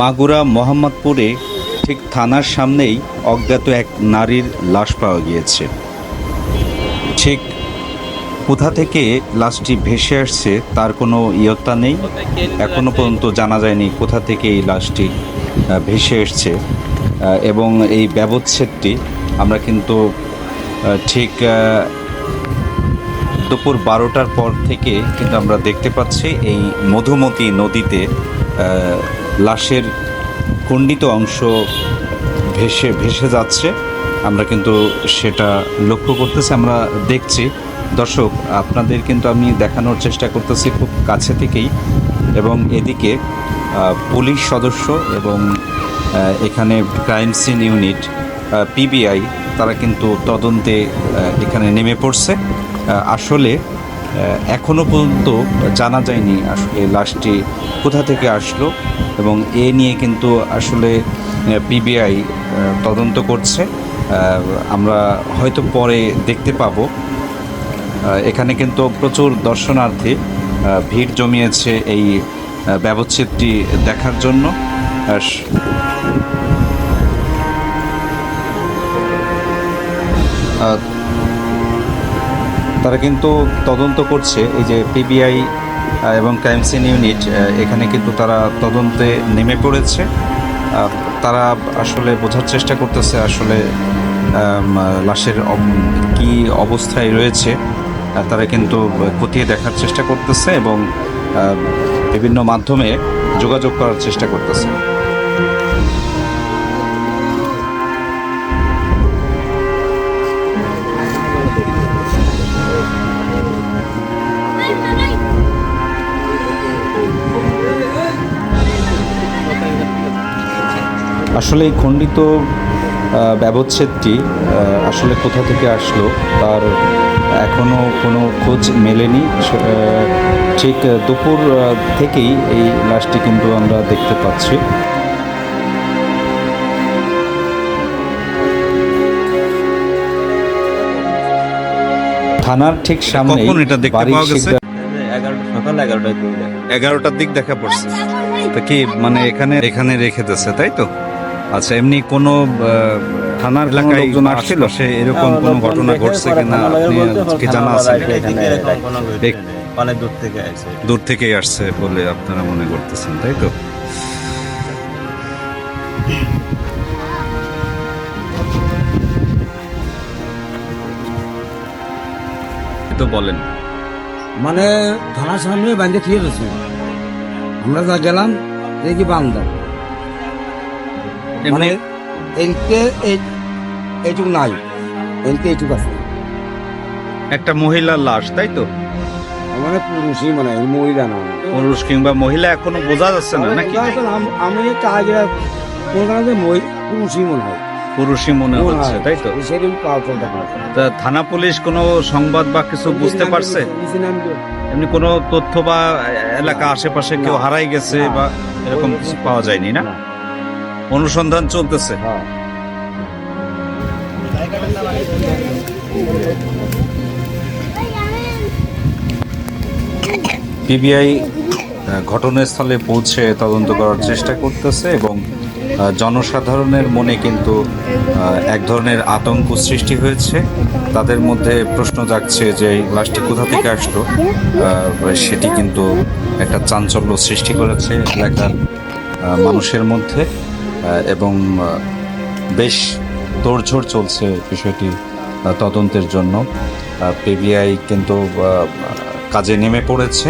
মাগুরা মোহাম্মদপুরে ঠিক থানার সামনেই অজ্ঞাত এক নারীর লাশ পাওয়া গিয়েছে। ঠিক কোথা থেকে লাশটি ভেসে আসছে তার কোনো ইয়ত্তা নেই, এখনও পর্যন্ত জানা যায়নি কোথা থেকে এই লাশটি ভেসে এসছে। এবং এই ব্যবচ্ছেদটি আমরা কিন্তু ঠিক দুপুর বারোটার পর থেকে কিন্তু আমরা দেখতে পাচ্ছি এই মধুমতি নদীতে লাশের খণ্ডিত অংশ ভেসে ভেসে যাচ্ছে। আমরা কিন্তু সেটা লক্ষ্য করতেছি, আমরা দেখছি। দর্শক, আপনাদের কিন্তু আমি দেখানোর চেষ্টা করতেছি খুব কাছে থেকেই। এবং এদিকে পুলিশ সদস্য এবং এখানে ক্রাইম সিন ইউনিট পিবিআই তারা কিন্তু তদন্তে এখানে নেমে পড়ছে। আসলে এখনও পর্যন্ত জানা যায়নি আসলে লাশটি কোথা থেকে আসলো এবং এ নিয়ে কিন্তু আসলে পিবিআই তদন্ত করছে। আমরা হয়তো পরে দেখতে পাবো। এখানে কিন্তু প্রচুর দর্শনার্থী ভিড় জমিয়েছে এই ব্যবচ্ছেদটি দেখার জন্য। আর তারা কিন্তু তদন্ত করছে, এই যে পিবিআই এবং ক্রাইম সিন ইউনিট এখানে কিন্তু তারা তদন্তে নেমে পড়েছে। তারা আসলে বোঝার চেষ্টা করতেছে আসলে লাশের কি অবস্থায় রয়েছে। তারা কিন্তু খতিয়ে দেখার চেষ্টা করতেছে এবং বিভিন্ন মাধ্যমে যোগাযোগ করার চেষ্টা করতেছে। আসলে এই খণ্ডিত ব্যবচ্ছেদটি আসলে কোথা থেকে আসলো তার এখনও কোনো খোঁজ মেলেনি। ঠিক দুপুর থেকেই এই লাশটি কিন্তু আমরা দেখতে পাচ্ছি। থানার ঠিক সামনে এটা দেখতে পাওয়া গেছে? সকাল এগারোটায় করে দেখা এগারোটার দিক দেখা পড়ছে। তো কি মানে এখানে এখানে রেখে দিচ্ছে তাই তো? আচ্ছা এমনি কোনো থানার এলাকায় লোকজন আসছিল? সে এরকম কোনো ঘটনা ঘটছে কিনা আপনি কি জানা আছে? অনেক দূর থেকে আসে। দূর থেকেই আসছে বলে আপনারা মনে করতেছেন তাই তো? তো বলেন। মানে থানার সামনে বান্ধে খেয়ে রয়েছে। আমরা যা গেলাম দেখি বান্দা মানে এই এইটুকু নাই এদিকে এইটুকু আছে একটা মহিলার লাশ তাই তো? মানে পুরুষই মানে মহিলা না। পুরুষ কিংবা মহিলা এখনও বোঝা যাচ্ছে না নাকি? আমি একটা আগে যে পুরুষই মনে হয়। পুরুষই মনে হচ্ছে তাই তো? তা থানা পুলিশ কোনো সংবাদ বা কিছু বুঝতে পারছে? এমনি কোনো তথ্য বা এলাকা আশেপাশে কেউ। হারাই গেছে বা এরকম কিছু পাওয়া যায়নি না। অনুসন্ধান চলতেছে। হ্যাঁ। পিবিআই ঘটনাস্থলে পৌঁছে তদন্ত করার চেষ্টা করতেছে এবং জনসাধারণের মনে কিন্তু এক ধরনের আতঙ্ক সৃষ্টি হয়েছে। তাদের মধ্যে প্রশ্ন জাগছে যে এই লাশটি কোথা থেকে আসলো? সেটি কিন্তু একটা চাঞ্চল্য সৃষ্টি করেছে এলাকার মানুষের মধ্যে। এবং বেশ তোড়ঝোড় চলছে বিষয়টি তদন্তের জন্য। পিবিআই কিন্তু কাজে নেমে পড়েছে।